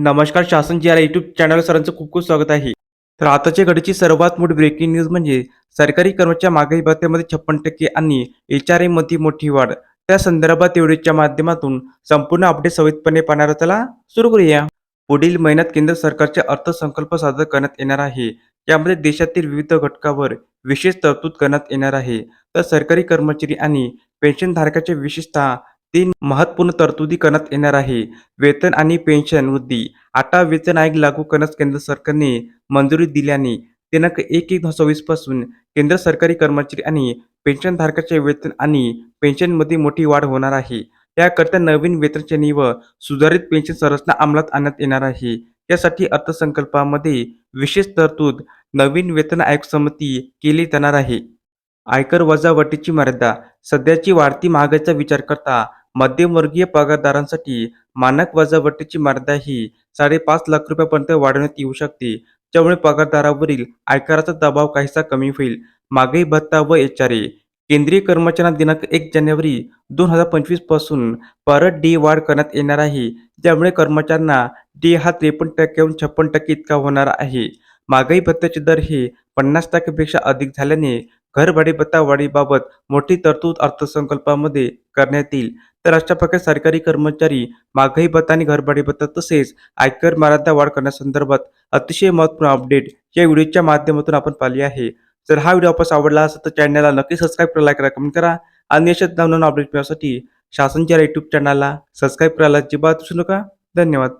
नमस्कार शासन जी R YouTube channel सरांचं खूप खूप स्वागत आहे. तर आताच्या घडीची सर्वात मोठी ब्रेकिंग न्यूज म्हणजे सरकारी कर्मचारी महागाई भत्त्यामध्ये छप्पन टक्के आणि एच आरमध्ये मोठी वाढ. त्या संदर्भात व्हिडिओच्या माध्यमातून संपूर्ण अपडेट सविस्तपणे पाहणार त्याला सुरू करूया. पुढील महिन्यात केंद्र सरकारचे अर्थसंकल्प सादर करण्यात येणार आहे. यामध्ये देशातील विविध घटकावर विशेष तरतूद करण्यात येणार आहे. तर सरकारी कर्मचारी आणि पेन्शनधारकाच्या विशेषतः तीन महत्त्वपूर्ण तरतुदी करण्यात येणार आहे. वेतन आणि पेन्शन वृद्धी. आता वेतन आयोग लागू करण्यास केंद्र सरकारने मंजुरी दिल्याने दिनांक एक एक सव्वीसपासून केंद्र सरकारी कर्मचारी आणि पेन्शनधारकाच्या वेतन आणि पेन्शनमध्ये मोठी वाढ होणार आहे. त्याकरता नवीन वेतनश्रेणी व सुधारित पेन्शन संरचना अंमलात आणण्यात येणार आहे. यासाठी अर्थसंकल्पामध्ये विशेष तरतूद नवीन वेतन आयोग संमती केली जाणार आहे. आयकर वजावटीची मर्यादा. सध्याची वाढती महागाईचा विचार करता मध्यमवर्गीय पगारदारांसाठी मानक वजावटीची मर्यादा ही साडेपाच लाख रुपयापर्यंत वाढवण्यात येऊ शकते. त्यामुळे पगारदारावरील आयकराचा दबाव काहीसा कमी होईल. महागाई भत्ता व एच आर ए केंद्रीय कर्मचाऱ्यांना दिनांक एक जानेवारी दोन हजार पंचवीसपासून परत डी वाढ करण्यात येणार आहे. ज्यामुळे कर्मचाऱ्यांना डी हा त्रेपन्न टक्क्याहून छप्पन टक्के इतका होणार आहे. महागाई भत्त्याचे दर हे पन्नास टक्क्यापेक्षा अधिक झाल्याने घर भाडेपत्ता वाढीबाबत मोठी तरतूद अर्थसंकल्पामध्ये करण्यात येईल. तर अशा प्रकारे सरकारी कर्मचारी महागाई भत्ता आणि घर भाडेपत्ता तसेच आयकर मर्यादा वाढ करण्यासंदर्भात अतिशय महत्त्वपूर्ण अपडेट या व्हिडिओच्या माध्यमातून आपण पाहिली आहे. जर हा व्हिडिओ आपल्यास आवडला असेल तर चॅनलला नक्की सबस्क्राईब करा लाईक करा कमेंट करा आणि अशाच नवनवीन अपडेट मिळण्यासाठी शासनच्या यूट्यूब चॅनलला सबस्क्राईब करायला अजिबात विसरू नका. धन्यवाद.